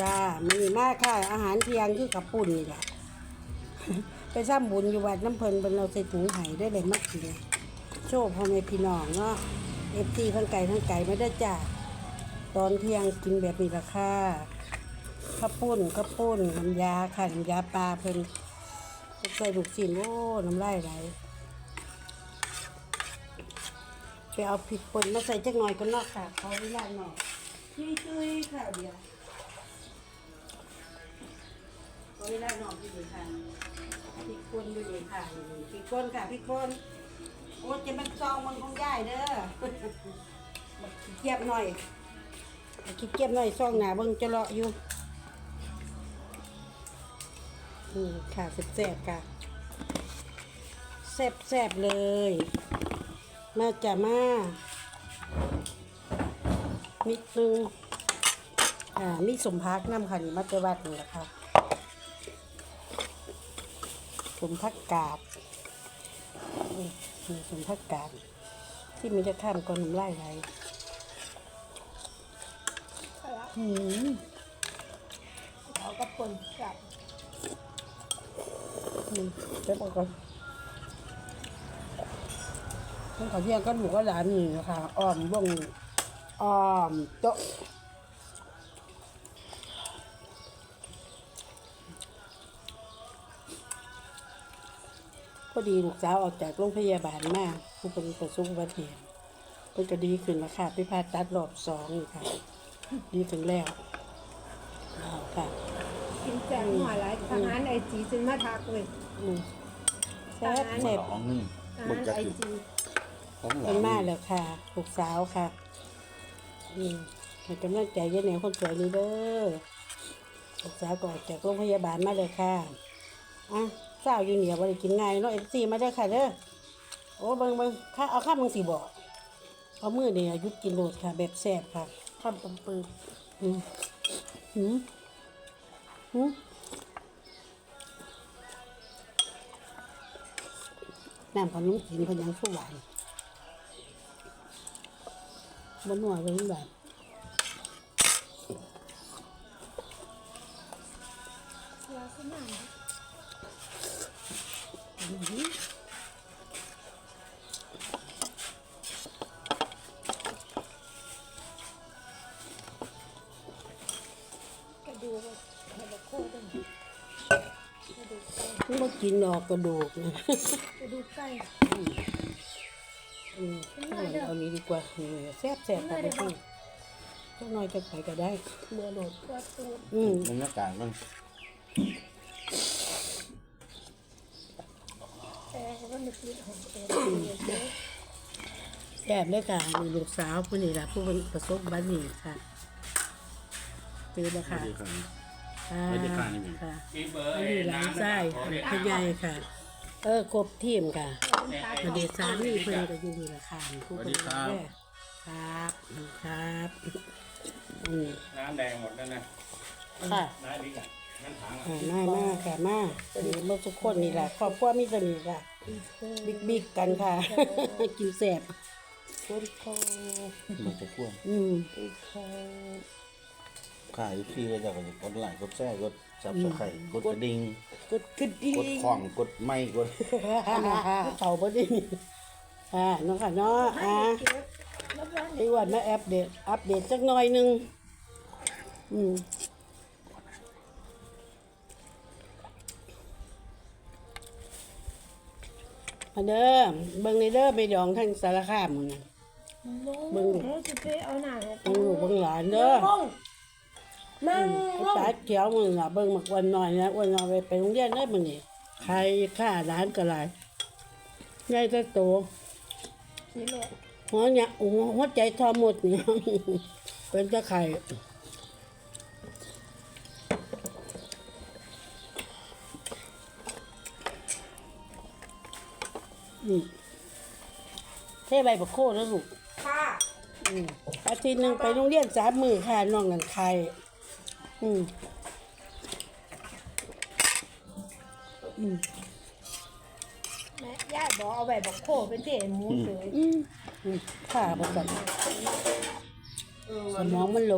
จ้ามีมากค่ะ อาหารเที่ยงคือกับปุ่นนี่แหละไปซ้ำบุญอยู่วัดน้ำเพลินเป็นเราใส่ถุงไห่ได้เลยมากเลยโชว์พ่อแม่พี่น้องเนาะเอฟซีทั้งไก่ทั้งไก่ไม่ได้จ้าตอนเที่ยงกินแบบนี้ราคาข้าวปุ้นข้าวปุ้นน้ำยาค่ะน้ำยาปลาเพิ่นใส่ลูกชิ้นโอ้น้ำลายไหลไปเอาพริกป่นมาใส่จักหน่อยก็นอกค่ะเขาไม่ได้หน่อย ช่วยๆค่ะเดียวก็ไม่ได้นอนที่อยู่ทางพี่คนอยู่ในทางพี่คนค่ะพี่คนโอ้จะมันซองมันของยายเด้อบักขี้เกียบหน่อยขี้เกียบหน่อยซองหนาเบิ่งจะเลาะอยู่นี่ค่ะแซ่บๆค่ะแซ่บๆเลย มาจะมา นิดนึง อ่า มีสมพักน้ำค่ะนี่มาเจอวัดนี่แหละค่ะสมพักกาดนี่นี่สมพักกาดที่มันจะข้ามก้อนน้ำลายไหลหืมเขาก็ปนกับนี่เจ็บก่อนตั้งแต่เที่ยงก็หนูก็หลานนี่นะคะอ้อมวง อ้อมโต๊ะพอดีลูกสาวออกจากโรงพยาบาลมาผู้เป็นประสบอุบัติเหตุเพิ่นก็ดีขึ้นแล้วค่ะไปผ่าตัดรอบสองนี่ค่ะ ดีขึ้นแล้วเอาค่ะกินแจกหัวไรทหารไอจีจึงมาทักเลยอืมแซ่บอาหารแซ่บของนี่ทบหานรจะไอคือจี ของหลัเป็งนมากแล้วค่ะลูกสาวค่ะ อืมให้กำลังใจยันแหนวคนสวยนี่เด้อลูกสาก็ออกจากโรงพยาบาลมาเลยค่ะ อะเศร้าวอยู่เหนียวบ่ได้กินง่ายเนาะเอฟซีมาเด้อค่ะเด้อ โอ้เบิ่งเบิ่งข้าเอาข้ามมึงสิบอกเอามือเนี่ยหยุดกินโลดค่ะ แบบแซ่บค่ะข้ามปมปืนอืมหืมหืมน้ำขนมจีนเพนยังสู้หวานบนหัวเลยแบบยาสนามกระดูกกระดูกโคตรกระดูกไก่มันบ่กินดอกกระดูกนะกระดูกไก่ อืมเอาเอานี้ดีกว่านี่แซ่บแซ่บค่ะพี่พี่เจ้าน้อยจะไปก็ได้เมื่อโหลดตัวตูดอืมบรรยากาศมันแต่ก็ไม่คิดของเองเองแซ่บเลยค่ะมีลูกสาวผู้นี้ล่ะผู้เป็นประสบอุบัติเหตุค่ะคือนะไม่คะได้ครับค่ะ ไม่ได้ค่ะนี่มีค่ะมีเบอร์อันนี้หลานไส้พญายค่ะ เออครบทีมค่ะอดีตสามีเพิ่นก็อยู่นี่ละค่ะผู้เป็นแม่ครับครับอืมน้ำแดงหมดแล้วนะค่ะน้ำบิ๊กอะน้ำถังอะอ่ามามาค่ะมามีเมื่อทุกคนนี่แหละครอบครัวมีแต่นี่ค่ะบิ๊กบิ๊กกันค่ะ กินแสบคนโคมันจะพ่วงอืมขายฟ รีไว้จากดไลค์กดแชร์กดซับสไครต์กดกระดิ่งกดขึ้นดีกดของกดไม่กดเขาบ่ได้อ่าน้องค่ะเนาะอ่าไอ้วันมาอัปเดตอัปเดตสักหน่อยหนึงอืมมาเด้อเบิ่งในเด้อไปดองทั้งสารคามมึงน่ะมึงเขาจะไปเอาหนังเบิ่งลูกเบิ่งหลานเด้อ นั่งไอ้ตาเขียวมึงน่ะเบิ่งมักวันหน่อยนะวันน้อยไปไปโรงเรียนได้มึงนี่ใครฆ่าร้านก็หลายยายจะโตนี่แหละหัวเนี่ยหัวหัวใจทอหมดเนี่ยเป็นตะไคร่อืมเทใบบักโคแล้วลูกค่ะอืมอาทิตย์หนึ่งไปโรงเรียนสามมือค่ะน้องกันไข่ อืม อืม แม่ย่าบอกเอาแบบบอกโคเป็นเทหมูเฉยอืมอืมค่ะประกันสมองมันโล